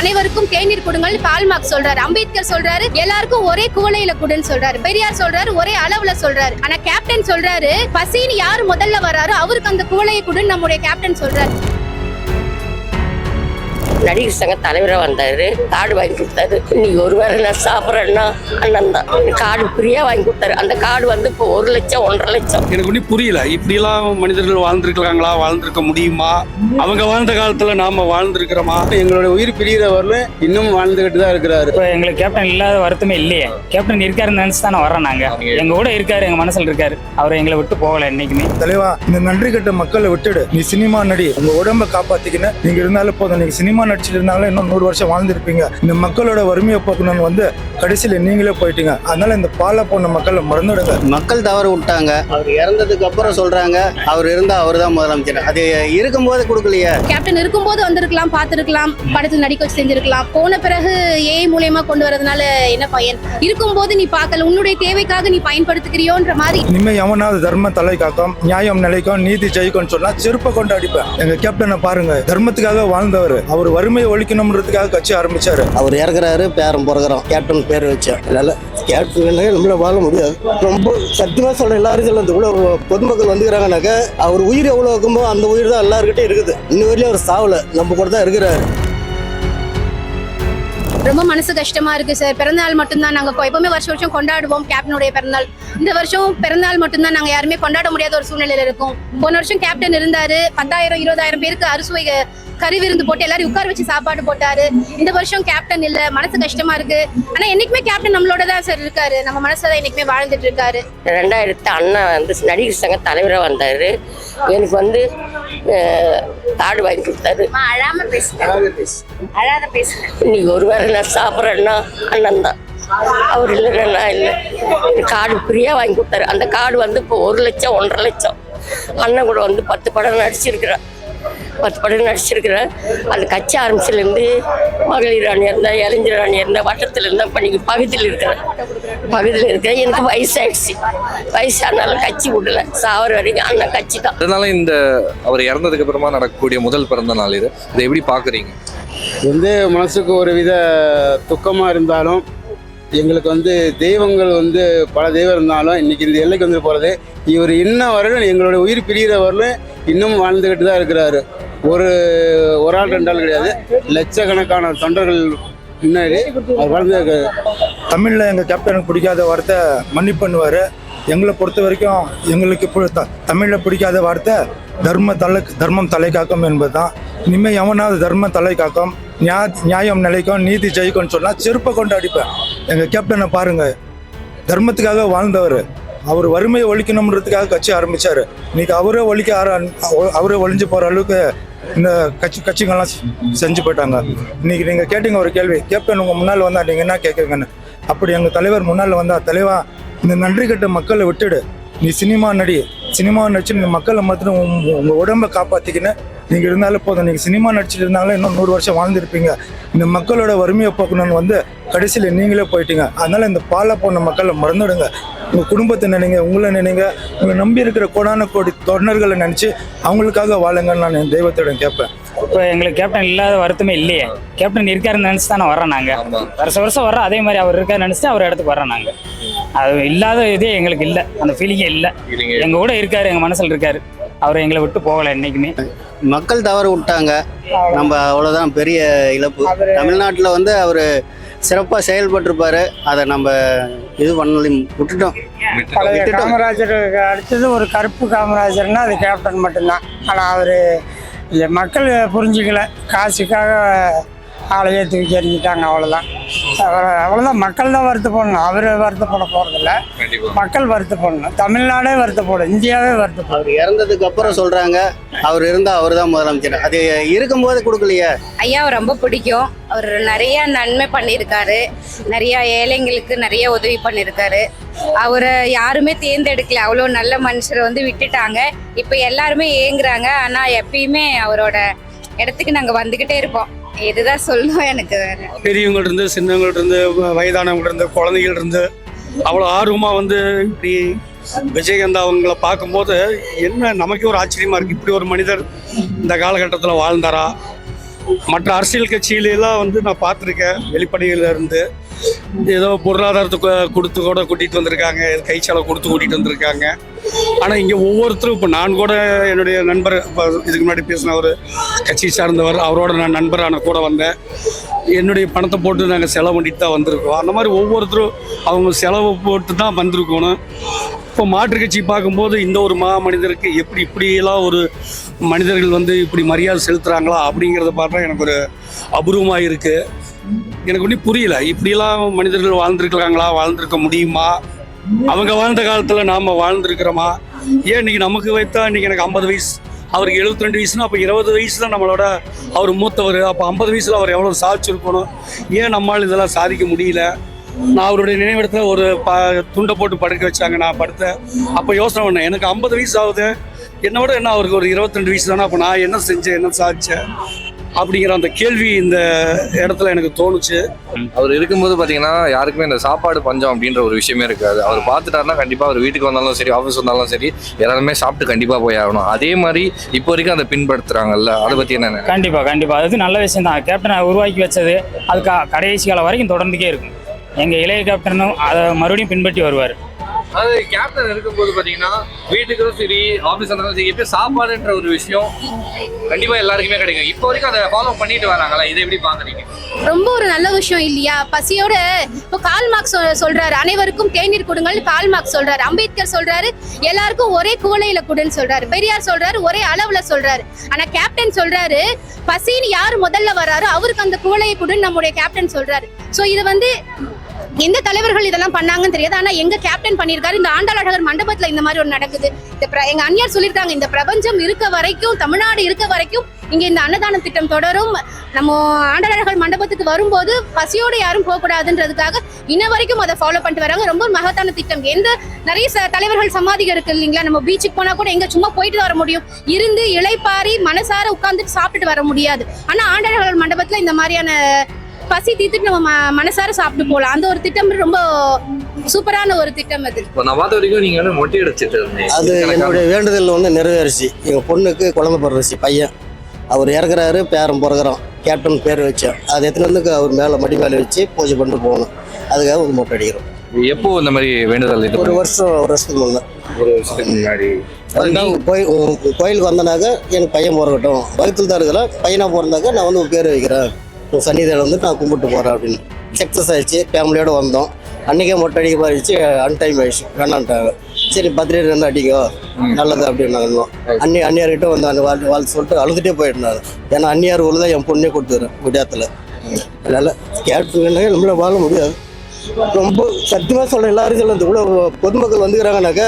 அனைவருக்கும் தேநீர் கொடுங்கள். கால்மார்க் சொல்றாரு அம்பேத்கர் சொல்றாரு எல்லாருக்கும் ஒரே குவளையில கொடுன்னு சொல்றாரு. பெரியார் சொல்றாரு ஒரே அளவுல சொல்றாரு. ஆனா கேப்டன் சொல்றாரு பசின்னு யாரு முதல்ல வராரோ அவருக்கு அந்த குவளையை கொடுன்னு நம்முடைய கேப்டன் சொல்றாரு. நடிகர் சங்க தலைவராக வந்தாரு. கார்டு வாங்கி கொடுத்தாரு. இன்னைக்கு ஒரு வேளை நான் சாப்பிட்றேன்னா அண்ணன் தான். கார்டு ஃப்ரீயாக வாங்கி கொடுத்தாரு. அந்த கார்டு வந்து இப்போ ஒரு லட்சம் ஒன்றரை லட்சம். எனக்கு ஒன்றும் புரியல. இப்படிலாம் மனிதர்கள் வாழ்ந்திருக்காங்களா வாழ்ந்திருக்க முடியுமா? அவங்க வாழ்ந்த காலத்துல நாம வாழ்ந்திருக்கிறோமா? எங்களோட உயிர் பிரிகிற வரலும் இன்னும் வாழ்ந்துகிட்டு தான் இருக்கிறாரு. இப்போ எங்களுக்கு கேப்டன் இல்லாத வருத்தமே இல்லையே. கேப்டன் இருக்காருன்னு நினைச்சு தானே வரோம் நாங்க. எங்க கூட இருக்காரு எங்க மனசுல இருக்காரு. அவர் எங்களை விட்டு போகல என்னைக்குமே. தலைவா இந்த நன்றி கட்ட மக்களை விட்டுடு. நீ சினிமா நடி. உங்க உடம்ப காப்பாத்திக்கின்னு நீங்க இருந்தாலும் போதும். நீங்க சினிமா நடிச்சிட்டு இன்னும் நூறு வருஷம் வாழ்ந்திருப்பீங்க. இந்த மக்களோட வறுமையை போக்கணும்னு வந்து கடைசியில நீங்களே போயிட்டீங்க. அதனால இந்த பாலை போன மக்களை மறந்துடுங்க. மக்கள் தவறு விட்டாங்க. அவர் இறந்ததுக்கு அப்புறம் சொல்றாங்க. அவர் இருந்தா அவர் தான் முதலமைச்சர். அது இருக்கும்போது கொடுக்கலையே. கேப்டன் இருக்கும்போது வந்திருக்கலாம் பார்த்திருக்கலாம். படத்தில் நடிக்க வச்சு செஞ்சிருக்கலாம். போன பிறகு ஏஐ மூலியமா கொண்டு வரதுனால என்ன பயன்? இருக்கும்போது நீ பார்க்கல. உன்னுடைய தேவைக்காக நீ பயன்படுத்துக்கிறியோன்ற மாதிரி. இனிமே எவனாவது தர்ம தலை காக்கும் நியாயம் நிலைக்கும் நீதி ஜெயிக்கும்னு சொன்னா செருப்பை கொண்டு அடிப்பேன். எங்க கேப்டனை பாருங்க. தர்மத்துக்காக வாழ்ந்தவர். அவர் வறுமையை ஒழிக்கணும்ன்றதுக்காக கட்சி ஆரம்பிச்சாரு. அவர் இறக்குறாரு பேரம் பிறகுறோம் கேப்டன் பேர் வச்சேன் அதனால கேப்டன் நம்மள வாழ முடியாது. ரொம்ப சத்தியமா சொல்றேன் எல்லாரும் சொல்ல இவ்வளவு பொதுமக்கள் வந்துக்கிறாங்கனாக்க அவர் உயிர் எவ்வளவு இருக்குமோ அந்த உயிர் தான் எல்லாருக்கிட்டையும் இருக்குது. இன்ன வரையிலும் அவர் சாவல. நம்ம கூட தான் இருக்கிறாரு. ரொம்ப மனசு கஷ்டமா இருக்கு சார் பிறந்தநாள் மட்டும்தான் நாங்க எப்பவுமே வருஷம் வருஷம் கொண்டாடுவோம் கேப்டனுடைய பிறந்தநாள். இந்த வருஷம் பிறந்தநாள் மட்டும்தான் நாங்க யாருமே கொண்டாட முடியாத ஒரு சூழ்நிலையில இருக்கோம். போன வருஷம் கேப்டன் இருந்தாரு. பத்தாயிரம் இருபதாயிரம் பேருக்கு அறுசுவை கறி விருந்து போட்டு எல்லாரும் உட்கார வச்சு சாப்பாடு போட்டாரு. இந்த வருஷம் கேப்டன் இல்ல மனசு கஷ்டமா இருக்கு. ஆனா என்னைக்குமே கேப்டன் நம்மளோட தான் சார் இருக்காரு. நம்ம மனசுல தான் என்னைக்குமே வாழ்ந்துட்டு இருக்காரு. ரெண்டாயிரத்து அண்ணன் வந்து நடிகர் சங்க தலைவராக வந்தாரு. எனக்கு வந்து கார்டு வாங்கி கொடுத்தாரு. அழாம பேசுறேன் அழாத பேசுறேன் இன்னைக்கு ஒரு வேளை நான் சாப்பிட்றேன்னா அண்ணன் தான். அவர் இல்லைன்னா நான் இல்லை. கார்டு ஃப்ரீயாக வாங்கி கொடுத்தாரு. அந்த கார்டு வந்து இப்போ ஒரு லட்சம் ஒன்றரை லட்சம். அண்ணன் கூட வந்து பத்து படம் நடிச்சிருக்கிறேன் பத்து படம் நடிச்சிருக்கிறேன் அந்த கட்சி ஆரம்பிச்சிலேருந்து மகளிர் ராணி இருந்தால் இளைஞர் ராணி இருந்தால் வட்டத்தில் இருந்தால் பண்ணிக்கு பகுதியில் இருக்கிறேன் பகுதியில் இருக்கிறேன் எனக்கு வயசாயிடுச்சு. வயசானாலும் கட்சி விடல. சாவர வரைக்கும் அண்ணன் கட்சி தான். அதனால இந்த அவர் இறந்ததுக்கு அப்புறமா நடக்கக்கூடிய முதல் பிறந்த நாள் இது. இதை எப்படி பாக்குறீங்க வந்து மனசுக்கு ஒரு வித துக்கமாக இருந்தாலும் எங்களுக்கு வந்து தெய்வங்கள் வந்து பல தெய்வம் இருந்தாலும் இன்னைக்கு இந்த எல்லைக்கு வந்து போகிறது இவர் இன்ன வரலும் எங்களோட உயிர் பிரிகிற வரலும் இன்னும் வாழ்ந்துக்கிட்டு தான் இருக்கிறாரு. ஒரு ஒரு ஆள் ரெண்டு ஆள் கிடையாது. லட்சக்கணக்கான தொண்டர்கள் முன்னாடி அவர் வாழ்ந்து தமிழில் எங்கள் கேப்டனுக்கு பிடிக்காத வார்த்தை மன்னிப்பு பண்ணுவார். எங்களை பொறுத்த வரைக்கும் எங்களுக்கு இப்போ த- பிடிக்காத வார்த்தை தர்ம தலை தர்மம் தலை காக்கும் என்பதுதான். இனிமேல் எவனாவது தர்மம் தலை காக்கும் நியா நியாயம் நிலைக்கும் நீதி ஜெயிக்கும்னு சொன்னால் செருப்பை கொண்டு அடிப்பேன். எங்கள் கேப்டனை பாருங்கள் தர்மத்துக்காக வாழ்ந்தவர். அவர் வறுமையை ஒழிக்கணுன்றதுக்காக கட்சி ஆரம்பிச்சாரு. இன்னைக்கு அவரே ஒழிக்க ஆர அவரே ஒழிஞ்சு போற அளவுக்கு இந்த கட்சி கட்சிகள்லாம் செஞ்சு போயிட்டாங்க. இன்னைக்கு நீங்க கேட்டீங்க ஒரு கேள்வி கேப்டன் உங்க முன்னால் வந்தா நீங்க என்ன கேட்குறீங்கன்னு அப்படி எங்க தலைவர் முன்னால் வந்தா தலைவா இந்த நன்றி கட்ட மக்களை விட்டுடு. நீ சினிமா நடி சினிமா நடிச்சு இந்த மக்களை மாத்திரம் உங்க- உடம்பை உடம்ப காப்பாத்திக்கின்னு நீங்க இருந்தாலும் போதும். நீங்க சினிமா நடிச்சுட்டு இருந்தாலும் இன்னும் நூறு வருஷம் வாழ்ந்துருப்பீங்க. இந்த மக்களோட வறுமையை போக்கணும்னு வந்து கடைசியில் நீங்களே போயிட்டீங்க. அதனால இந்த பாலை போன மக்களை மறந்துடுங்க. உங்க குடும்பத்தை நினைங்க உங்களை நினைங்க உங்களை நம்பி இருக்கிற கோடான கோடி தொண்டர்களை நினைச்சு அவங்களுக்காக வாழுங்கன்னு நான் என் தெய்வத்திடம் கேட்பேன். இப்போ எங்களுக்கு கேப்டன் இல்லாத வருத்தமே இல்லையே. கேப்டன் இருக்காருன்னு நினைச்சு தானே வரோம் நாங்க. ஆமா. வருஷம் வருஷம் வரோம் அதே மாதிரி அவர் இருக்காரு நினைச்சு அவர் இடத்துக்கு வரோம் நாங்க. அது இல்லாத இதே எங்களுக்கு இல்லை. அந்த ஃபீலிங்கே இல்லை. நீங்க எங்க கூட இருக்காரு எங்க மனசுல இருக்காரு. அவர் எங்களை விட்டு போகல என்னைக்குமே. மக்கள் தவறு விட்டாங்க. நம்ம அவ்வளோதான் பெரிய இழப்பு. தமிழ்நாட்டில் வந்து அவர் சிறப்பாக செயல்பட்டிருப்பாரு. அதை நம்ம இது பண்ணி விட்டுட்டோம். காமராஜருக்கு அடுத்தது ஒரு கருப்பு காமராஜர்னா அது கேப்டன் மட்டும்தான். ஆனால் அவர் மக்கள் புரிஞ்சிக்கல. காசுக்காக ஆளையே தூக்கி எறிஞ்சிட்டாங்க அவ்வளோதான் அவ்வளோதான் மக்கள் தான் வருத்தப்படணும் அவர் வருத்தப்பட போகிறதில்ல மக்கள் வருத்தப்படணும் தமிழ்நாடே வருத்தப்படும் இந்தியாவே வருத்தப்படும் அவர் இறந்ததுக்கு அப்புறம் சொல்றாங்க அவர் இருந்தா அவர் தான் முதலமைச்சர். அது இருக்கும்போது கொடுக்கலையே? ஐயாவை ரொம்ப பிடிக்கும். அவர் நிறைய நன்மை பண்ணியிருக்காரு. நிறைய ஏழைங்களுக்கு நிறைய உதவி பண்ணியிருக்காரு. அவரை யாருமே தேர்ந்தெடுக்கல. அவ்வளோ நல்ல மனுஷரை வந்து விட்டுட்டாங்க. இப்போ எல்லாருமே ஏங்குறாங்க. ஆனால் எப்பயுமே அவரோட இடத்துக்கு நாங்கள் வந்துக்கிட்டே இருப்போம். இதுதான் சொல்லணும் எனக்கு வேற. பெரியவங்கள்ட்ட இருந்து சின்னவங்கள்ட்ட இருந்து வயதானவங்கள்ட்ட இருந்து குழந்தைகள் இருந்து அவ்வளோ ஆர்வமாக வந்து இப்படி விஜயகாந்த் அவங்கள பார்க்கும்போது என்ன நமக்கே ஒரு ஆச்சரியமா இருக்குது இப்படி ஒரு மனிதர் இந்த காலகட்டத்தில் வாழ்ந்தாரா? மற்ற அரசியல் கட்சியிலெல்லாம் வந்து நான் பார்த்துருக்கேன். வெளிப்படையில இருந்து ஏதோ பொருளாதாரத்துக்கு கொடுத்து கூட கூட்டிகிட்டு வந்திருக்காங்க கை செலவு கொடுத்து கூட்டிகிட்டு வந்திருக்காங்க. ஆனால் இங்கே ஒவ்வொருத்தரும் இப்போ நான் கூட என்னுடைய நண்பர் இப்போ இதுக்கு முன்னாடி பேசின ஒரு கட்சி சார்ந்தவர் அவரோட நான் நண்பரான கூட வந்தேன். என்னுடைய பணத்தை போட்டு நாங்கள் செலவு பண்ணிட்டு தான் வந்திருக்கோம். அந்த மாதிரி ஒவ்வொருத்தரும் அவங்க செலவு போட்டு தான் வந்திருக்கணும் இப்போ மாற்றுக் கட்சி பார்க்கும்போது இந்த ஒரு மா மனிதருக்கு எப்படி இப்படியெல்லாம் ஒரு மனிதர்கள் வந்து இப்படி மரியாதை செலுத்துகிறாங்களா அப்படிங்கிறத பார்த்தா எனக்கு ஒரு அபூர்வமாக இருக்குது எனக்கு ஒன்றும் புரியல. இப்படிலாம் மனிதர்கள் வாழ்ந்துருக்கிறாங்களா? வாழ்ந்திருக்க முடியுமா? அவங்க வாழ்ந்த காலத்தில் நாம் வாழ்ந்துருக்கிறோமா? ஏன் இன்னைக்கு நமக்கு வைத்தா இன்னைக்கு எனக்கு ஐம்பது வயசு? அவருக்கு 72 ரெண்டு வயசுனா அப்போ இருபது வயசுல நம்மளோட அவர் மூத்தவர். அப்போ ஐம்பது வயசில் அவர் எவ்வளோ சாதிச்சிருக்கணும்? ஏன் நம்மால் இதெல்லாம் சாதிக்க முடியல? நான் அவருடைய நினைவிடத்தில் ஒரு ப துண்டை போட்டு படுக்க வச்சாங்க. நான் படுத்தேன் அப்போ யோசனை பண்ணேன். எனக்கு ஐம்பது வயசு ஆகுது. என்னை விட என்ன அவருக்கு ஒரு 22 வயசு தானே? அப்போ நான் என்ன செஞ்சேன்? என்ன சாதிச்சேன்? அப்படிங்கிற அந்த கேள்வி இந்த இடத்துல எனக்கு தோணுச்சு. அவர் இருக்கும்போது பாத்தீங்கன்னா யாருக்குமே இந்த சாப்பாடு பஞ்சம் அப்படின்ற ஒரு விஷயமே இருக்காது. அவர் பார்த்துட்டாருன்னா கண்டிப்பா அவர் வீட்டுக்கு வந்தாலும் சரி ஆஃபீஸ் வந்தாலும் சரி எல்லாருமே சாப்பிட்டு கண்டிப்பா போய் ஆகணும். அதே மாதிரி இப்போ வரைக்கும் அதை பின்பற்றுறாங்கல்ல அதை பத்தி என்ன நினைக்கிறீங்க? கண்டிப்பா கண்டிப்பா. அது நல்ல விஷயம் தான் கேப்டனை உருவாக்கி வச்சது அது க- கடைசி காலம் வரைக்கும் தொடர்ந்துக்கே இருக்கும். எங்க இளைய கேப்டனும் அதை மறுபடியும் பின்பற்றி வருவார். அதாவது கேப்டன் இருக்கும்போது பாத்தீங்கன்னா வீட்டுக்கும் சரி ஆஃபீஸ் இருந்தாலும் சரி எப்பயும் சாப்பாடுன்ற ஒரு விஷயம் கண்டிப்பா எல்லாருக்குமே கிடைக்கும். இப்போ வரைக்கும் அதை ஃபாலோ பண்ணிட்டு வராங்களா? இதை எப்படி பாக்குறீங்க ரொம்ப ஒரு நல்ல விஷயம் இல்லையா? பசியோட இப்போ கால் மார்க்ஸ் சொல்- சொல்றாரு. அனைவருக்கும் தேநீர் கொடுங்கள் கால் மார்க்ஸ் சொல்றாரு. அம்பேத்கர் சொல்றாரு எல்லாருக்கும் ஒரே குவளையில கொடுன்னு சொல்றாரு. பெரியார் சொல்றாரு ஒரே அளவுல சொல்றாரு. ஆனா கேப்டன் சொல்றாரு பசின்னு யார் முதல்ல வராரோ அவருக்கு அந்த குவளையை கொடுன்னு நம்முடைய கேப்டன் சொல்றாரு. சோ இது வந்து எந்த தலைவர்கள் இதெல்லாம் பண்ணாங்கன்னு தெரியாது. ஆனா எங்க கேப்டன் பண்ணியிருக்காரு இந்த ஆண்டாளழகர் மண்டபத்துல இந்த மாதிரி ஒன்று நடக்குது. இந்த எங்க அந்நியார் சொல்லியிருக்காங்க இந்த பிரபஞ்சம் இருக்க வரைக்கும் தமிழ்நாடு இருக்க வரைக்கும் இங்க இந்த அன்னதான திட்டம் தொடரும். நம்ம ஆண்டாளழகர் மண்டபத்துக்கு வரும்போது பசியோடு யாரும் போகக்கூடாதுன்றதுக்காக இன்ன வரைக்கும் அதை ஃபாலோ பண்ணிட்டு வராங்க. ரொம்ப மகத்தான திட்டம். எந்த நிறைய ச- தலைவர்கள் சமாதிகள் இருக்கு இல்லைங்களா? நம்ம பீச்சுக்கு போனா கூட எங்க சும்மா போயிட்டு வர முடியும். இருந்து இளைப்பாரி மனசார உட்கார்ந்துட்டு சாப்பிட்டுட்டு வர முடியாது. ஆனா ஆண்டாளர்கள் மண்டபத்துல இந்த மாதிரியான பசி தீர்த்துட்டு நம்ம மனசார சாப்பிட்டு போகலாம் அந்த ஒரு திட்டம் ரொம்ப சூப்பரான ஒரு திட்டம் அது. நான் பார்த்த வரைக்கும் நீங்க வந்து மொட்டை அடிச்சிட்டு இருந்தீங்க. அது என்னுடைய வேண்டுதல் வந்து நிறைவேறிச்சு. எங்கள் பொண்ணுக்கு குழந்தை பிறந்துச்சு பையன். அவர் இறக்குறாரு பேரன் பிறகுறோம் கேப்டன் பேர் வச்சோம். அது எத்தனை வந்து அவர் மேலே மடி மேலே வச்சு பூஜை பண்ணிட்டு போகணும். அதுக்காக ஒரு மொட்டை அடிக்கிறோம். எப்போ இந்த மாதிரி வேண்டுதல் ஒரு? வருஷம் ஒரு வருஷத்துக்கு முன்னே. ஒரு வருஷத்துக்கு முன்னாடி. கோயிலுக்கு வந்தனாக்க எனக்கு பையன் பிறக்கட்டும். வகுத்தில் தான் இருக்கிறேன். பையனாக பிறந்தாக்க நான் வந்து பேர் வைக்கிறேன். சன்னிதியில் வந்து நான் கும்பிட்டு போகிறேன் அப்படின்னு. சக்ஸஸ் ஆயிடுச்சு ஃபேமிலியோடு வந்தோம். அன்றைக்கே மொட்டை அடிக்க மாதிரிச்சு அன்டைம் ஆயிடுச்சு. வேணான்ட்டாங்க. சரி பத்திரிகை இருந்து அடிக்கோ. நல்லது அப்படின்னாங்க அன்னி அந்நியார்கிட்ட வந்து அந்த வாழ்த்து வாழ்த்து சொல்லிட்டு அழுதுகிட்டே போயிட்டாங்க ஏன்னா அந்நியார் ஊரில் தான் என் பொண்ணே கொடுத்துக்கிறேன் குடியாத்தில் அதனால் கேட்டு நம்மளால வாழ முடியாது. ரொம்ப சத்தியமாக சொல்கிறேன் எல்லாரும் சொல்ல இவ்வளோ பொதுமக்கள் வந்துக்கிறாங்கனாக்க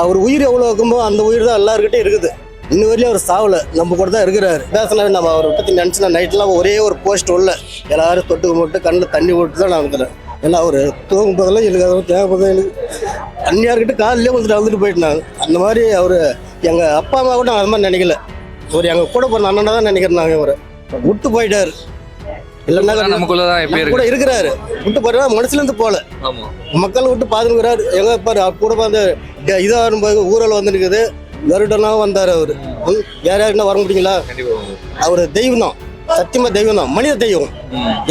அவர் உயிர் எவ்வளோ இருக்குமோ அந்த உயிர் தான் எல்லாருக்கிட்டையும் இருக்குது. இன்ன வரையும் அவர் சாவல. நம்ம கூட தான் இருக்கிறாரு. பேசினா நம்ம அவரை பற்றி நினச்சினா நைட்லாம் ஒரே ஒரு போஸ்ட் உள்ள எல்லாரும் தொட்டு கும்பிட்டு கண்ணில் தண்ணி விட்டு தான் நான் இருக்கிறேன். ஏன்னா அவர் தூங்கும் போதெல்லாம் எனக்கு அதை தேவைப்படுது எனக்கு அந்நியார்கிட்ட காலையிலே வந்துட்டு வந்துட்டு போயிட்டாங்க அந்த மாதிரி அவர் எங்கள் அப்பா அம்மா கூட நான் அது மாதிரி நினைக்கல. ஒரு எங்கள் கூட பிறந்த அண்ணனை தான் நினைக்கிறேன் நாங்கள் இவரை. விட்டு போயிட்டாரு. இல்லைன்னா நம்ம கூட இருக்கு. இருக்கிறாரு. விட்டு போறா மனசுல இருந்து போல ஆமா. மக்கள் விட்டு பாதுங்கிறாரு எங்க பாரு அவர் கூட வந்து இதாக வரும்போது ஊரில் வந்து நிற்குது கருடனா வந்தார் அவர். யார் யாருன்னா வர முடியுங்களா? அவர் தெய்வம் தான் சத்தியமா தெய்வம் தான் மனித தெய்வம்.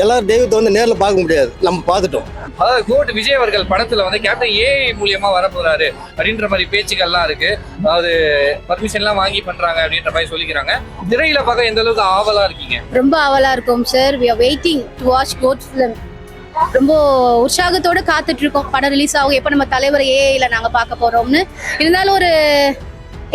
எல்லாரும் தெய்வத்தை வந்து நேர்ல பார்க்க முடியாது. நம்ம பார்த்துட்டோம். அதாவது கோட் விஜய் அவர்கள் படத்துல வந்து கேப்டன் ஏஐ மூலியமா வர போறாரு அப்படின்ற மாதிரி பேச்சுக்கள்லாம் இருக்கு. அதாவது பர்மிஷன் எல்லாம் வாங்கி பண்றாங்க அப்படின்ற மாதிரி சொல்லிக்கிறாங்க. திரையில பார்க்க எந்த அளவுக்கு ஆவலா இருக்கீங்க? ரொம்ப ஆவலா இருக்கும் sir we are waiting to watch GOAT film ரொம்ப உற்சாகத்தோட காத்துட்டு இருக்கோம். படம் ரிலீஸ் ஆகும். எப்போ நம்ம தலைவர் ஏஐல நாங்க பார்க்க போறோம்னு. இருந்தாலும் ஒரு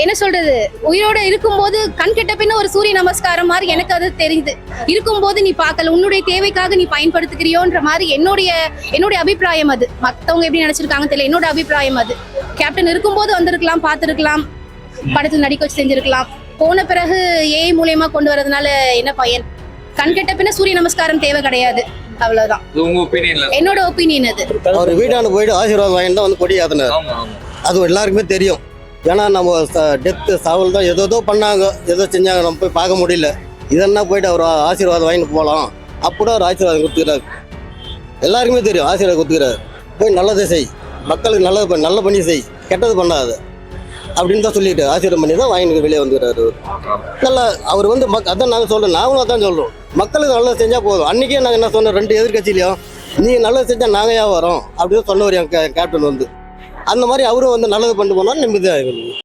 என்ன சொல்றது? உயிரோட இருக்கும்போது கண் கெட்ட பின்ன ஒரு சூரிய நமஸ்காரம் மாதிரி எனக்கு அது தெரியுது. இருக்கும்போது நீ பார்க்கல உன்னுடைய தேவைக்காக நீ பயன்படுத்துக்கிறியோன்ற மாதிரி என்னுடைய என்னுடைய அபிப்பிராயம் அது. மத்தவங்க எப்படி நினைச்சிருக்காங்க தெரியல என்னோட அபிப்பிராயம் அது. கேப்டன் இருக்கும்போது வந்திருக்கலாம் பார்த்துருக்கலாம். படத்தில் நடிக்க வச்சு செஞ்சிருக்கலாம். போன பிறகு ஏஐ மூலியமா கொண்டு வரதுனால என்ன பயன்? கண் கெட்ட பின்ன சூரிய நமஸ்காரம் தேவை கிடையாது. அவ்வளவுதான். என்னோட ஒப்பீனியன் அது. அவர் வீட்டான போயிட்டு ஆசீர்வாதம் வாங்கிட்டு வந்து கொடி அது எல்லாருக்குமே தெரியும். ஏன்னா நம்ம டெத்து சாவல் தான் ஏதோ ஏதோ பண்ணாங்க. ஏதோ செஞ்சாங்க. நம்ம போய் பார்க்க முடியல. இதென்னா போயிட்டு அவர் ஆசீர்வாதம் வாங்கிட்டு போகலாம். அப்படி அவர் ஆசீர்வாதம் கொடுத்துக்கிறாரு. எல்லாருக்குமே தெரியும். ஆசீர்வாதம் கொடுத்துக்கிறாரு. போய் நல்லதை செய். மக்களுக்கு நல்லது பண்ண நல்ல பண்ணி செய். கெட்டது பண்ணாத. அப்படின்னு தான் சொல்லிட்டு ஆசீர்வாதம் பண்ணி தான் வாங்கிட்டு வெளியே வந்துக்கிறாரு அவர். நல்லா அவர் வந்து மக் அதான் நாங்கள் சொல்கிறோம் நாங்களும் அதான் சொல்கிறோம் மக்களுக்கு நல்லது செஞ்சால் போதும். அன்றைக்கே நாங்கள் என்ன சொன்னோம்? ரெண்டு எதிர்கட்சியிலையும் நீங்கள் நல்லது செஞ்சால் நாங்கள் ஏன் வரோம்? அப்படின்னு சொன்னவர் என் கேப்டன் வந்து. அந்த மாதிரி அவரும் வந்து நல்லது பண்ணிட்டு போனால் நிம்மதியாக இருக்கும்